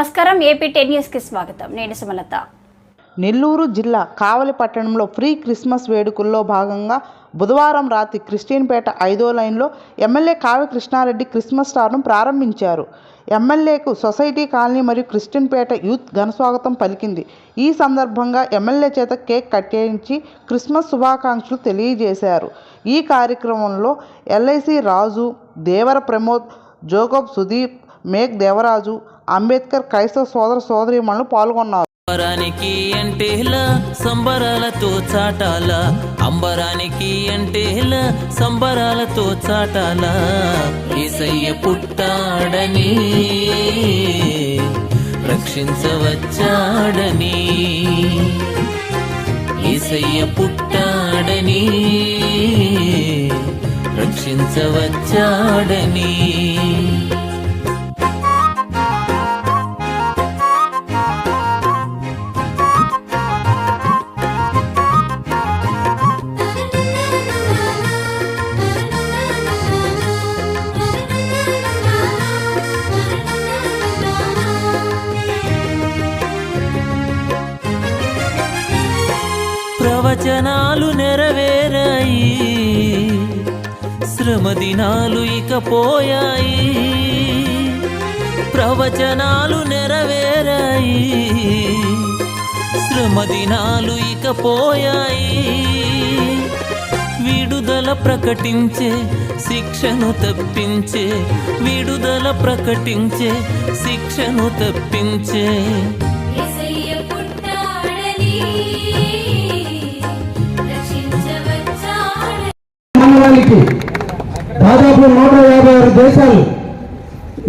నమస్కారం AP ten news స్వాగతం. నేను సుమలత. నెల్లూరు జిల్లా కావలి పట్టణంలో ఫ్రీ క్రిస్మస్ వేడుకల్లో భాగంగా బుధవారం రాత్రి క్రిస్టియన్పేట ఐదో లైన్లో ఎమ్మెల్యే కావ్య కృష్ణారెడ్డి క్రిస్మస్ స్టార్ను ప్రారంభించారు. ఎమ్మెల్యేకు సొసైటీ కాలనీ మరియు క్రిస్టియన్పేట యూత్ ఘనస్వాగతం పలికింది. ఈ సందర్భంగా ఎమ్మెల్యే చేత కేక్ కట్టేయించి క్రిస్మస్ శుభాకాంక్షలు తెలియజేశారు. ఈ కార్యక్రమంలో ఎల్ఐసి రాజు దేవర ప్రమోద్ జోగబ్ సుదీప్ మేక్ దేవరాజు అంబేద్కర్ క్రైస్తవ సోదర సోదరిమణులు పాల్గొన్నారు. అంబరానికి అంటే సంబరాలతో చాటాల. అంబరానికి అంటే సంబరాలతో చాటాల. ఈసయ్య పుట్టాడని రక్షించవచ్చాడని. ఈసయ్య పుట్టాడని రక్షించవచ్చాడని. ప్రవచనాలు నెరవేరాయి. శ్రమ దినాలు ఇక పోయాయి ప్రవచనాలు నెరవేరాయి. శ్రమ దినాలు ఇక పోయాయి విడుదల ప్రకటించే శిక్షను తప్పించే. విడుదల ప్రకటించే శిక్షను తప్పించే. దాదాపు నూట యాభై ఆరు దేశాలు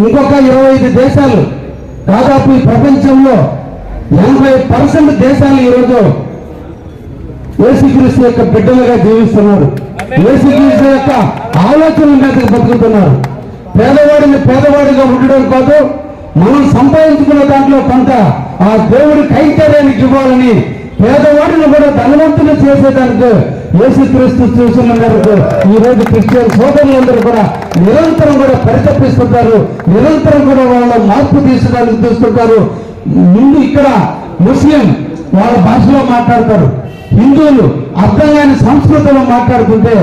ఇంకొక ఇరవై ఐదు దేశాలు దాదాపు ఈ ప్రపంచంలో ఎనభై పర్సెంట్ దేశాలు ఈరోజు ఏసుక్రీస్తు యొక్క బిడ్డలుగా జీవిస్తున్నారు. ఏసుక్రీస్తు యొక్క ఆలోచన మీదకి బతుకుతున్నారు. పేదవాడిని పేదవాడిగా ఉండడం కాదు మనం సంపాదించుకున్న దాంట్లో కొంత ఆ దేవుడి కైంకర్యానికి ఇవ్వాలని పేదవాడిని కూడా ధనవంతులు చేసేదానికి యేసుక్రీస్తు చూసిన వరకు ఈ రోజు క్రిస్టియన్ సోదరులందరూ కూడా నిరంతరం కూడా పరితపిస్తుంటారు. నిరంతరం కూడా వాళ్ళ మార్పు తీసుకోవడానికి చూస్తుంటారు. ముందు ఇక్కడ ముస్లిం వాళ్ళ భాషలో మాట్లాడతారు. హిందువులు అర్థం కాని సంస్కృతంలో మాట్లాడుతుంటే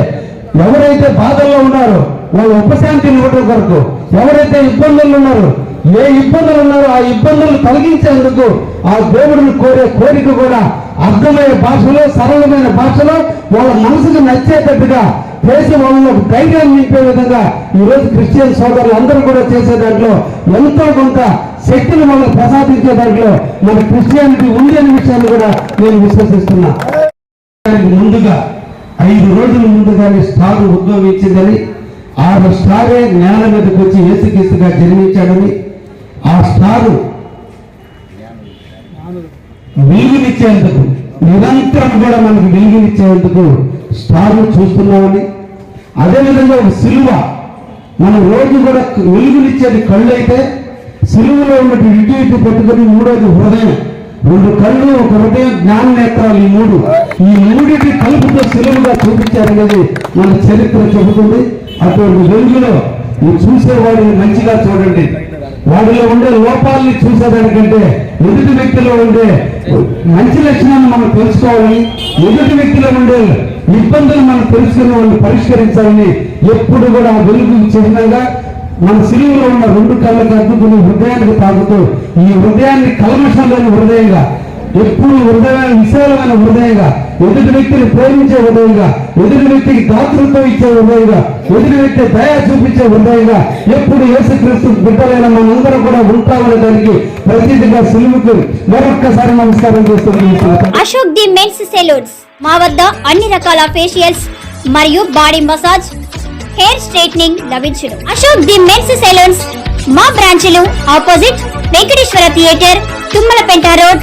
ఎవరైతే బాధల్లో ఉన్నారో వాళ్ళ ఉపశాంతిని ఇవ్వడం కొరకు ఎవరైతే ఇబ్బందులు ఉన్నారో ఏ ఇబ్బందులు ఉన్నారో ఆ ఇబ్బందులు తొలగించేందుకు ఆ దేవుడిని కోరే కోరిక కూడా అర్థమయ్యే భాషలో సరళమైన భాషలో వాళ్ళ మనసుకు నచ్చేటట్టుగా చేసి వాళ్ళలో ధైర్యాన్ని నింపే విధంగా ఈ రోజు క్రిస్టియన్ సోదరులు అందరూ కూడా చేసే దాంట్లో ఎంతో కొంత శక్తిని వాళ్ళకి ప్రసాదించే దాంట్లో మన క్రిస్టియానిటీ ఉంది అనే విషయాన్ని కూడా నేను విశ్వసిస్తున్నా. ముందుగా ఐదు రోజుల ముందుగానే స్టార్ ఉద్భవించిందని ఆరు స్టారే నేల మీదకి వచ్చి ఏసుకేసుగా జన్మించాడని ఆ స్టారు వెలుగునిచ్చేందుకు నిరంతరం కూడా మనకు వెలుగునిచ్చేందుకు స్టార్ను చూస్తున్నామని అదేవిధంగా ఒక సిలువ. మనం రోజు కూడా వెలుగునిచ్చేది కళ్ళు అయితే సిలువలో ఉన్నటువంటి ఇటు ఇటు పెట్టుకుని మూడోది హృదయం. రెండు కళ్ళు ఒక హృదయం జ్ఞాన నేత్రాలు ఈ మూడు. ఈ మూడింటి కలుపుతో సులువుగా చూపించారనేది మన చరిత్ర చెబుతుంది. అటువంటి వెలుగులో చూసేవాడిని మంచిగా చూడండి. వాడిలో ఉండే లోపాలని చూసేదానికంటే ఎదుటి వ్యక్తిలో ఉండే మంచి లక్షణాలను మనం తెలుసుకోవాలని ఎదుటి వ్యక్తిలో ఉండే ఇబ్బందులు మనం తెలుసుకుని వాళ్ళు పరిష్కరించాలని ఎప్పుడు కూడా ఆ వెలుగు చిహ్నంగా మన సిలువలో ఉన్న రెండు కళ్ళకు అద్దుకుని హృదయానికి తాగుతూ ఈ హృదయాన్ని కల్మషం లేని హృదయంగా ఎప్పుడు హృదయాన్ని విశాలమైన హృదయంగా ఎదుటి వ్యక్తిని ప్రేమించే హృదయంగా ఎదుటి వ్యక్తికి దాతృత్వం ఇచ్చే హృదయంగా ఎదుటి వ్యక్తి దయ చూపించే హృదయంగా ఎప్పుడు యేసుక్రీస్తు బిడ్డలైన మనందరం కూడా ఉంటామనే దానికి ప్రతిదిగా సులువుకు మరొక్కసారి నమస్కారం చేస్తున్నాను అశోక్ ది మెన్స్ సెలూన్స్. మా వద్ద అన్ని రకాల ఫేషియల్స్ మరియు బాడీ మసాజ్ హెయిర్ స్ట్రైట్నింగ్ లభించును. అశోక్ ది మెన్స్ సెలూన్స్ మా బ్రాంచ్లు opposite Venkateswara theatre Tummalapeta road